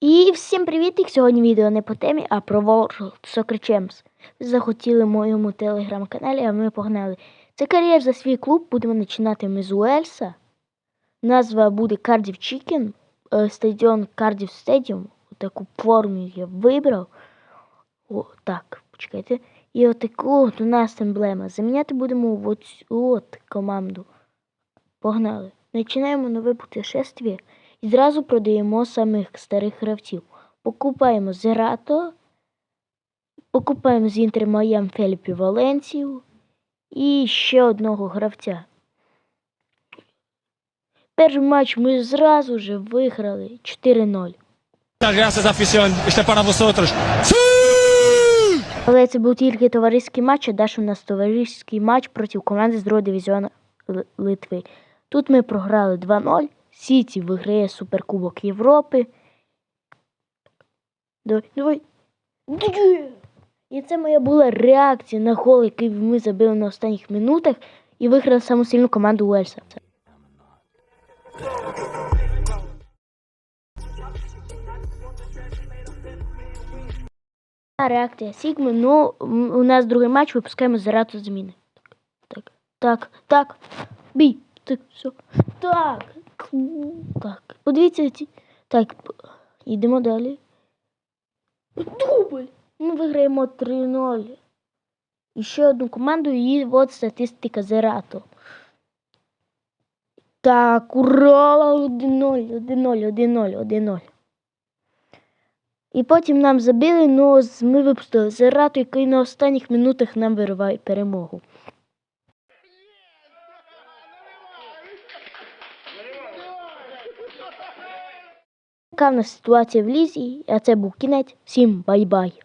І всім привіт! Сьогодні відео не по темі, а про World Soccer Champs. Захотіли в моєму телеграм-каналі, а ми погнали. Це кар'єр за свій клуб. Будемо починати ми з Уельса. Назва буде Cardiff Chicken. Е, Стадіон Cardiff Stadium. Таку форму я вибрав. О, так, почекайте. І отаку от у нас емблема. Заміняти будемо в оцю от команду. Погнали. Починаємо нове путешествие і зразу продаємо самих старих гравців. Покупаємо Зерато, покупаємо з Інтер Майам Феліпі Валенцію і ще одного гравця. Перший матч ми зразу же виграли 4-0. Muchas gracias, afición. Este es para vosotros. Але це був тільки товариський матч, а далі у нас товариський матч проти команди з другого дивізіону Литви. Тут ми програли 2-0. Сіті виграє Суперкубок Європи. Давай, давай. І це моя була реакція на гол, який ми забили на останніх минутах, і виграли саму сильну команду Уельса. Реакція Сігми. Ну, у нас другий матч, випускаємо Зерату зміни. Так, так, так. Бій. Так, все. Так. Так. Подивіться ці. Так, йдемо далі. Дубль. Ми виграємо 3-0. І ще одну команду, і от статистика Зерато. Так, ура! 1-0, 1-0, 1-0, 1-0. І потім нам забили, но ми випустили Зерату, який на останніх минутах нам вириває перемогу. Така ситуація в лізі, а це був кінець. Всім бай-бай.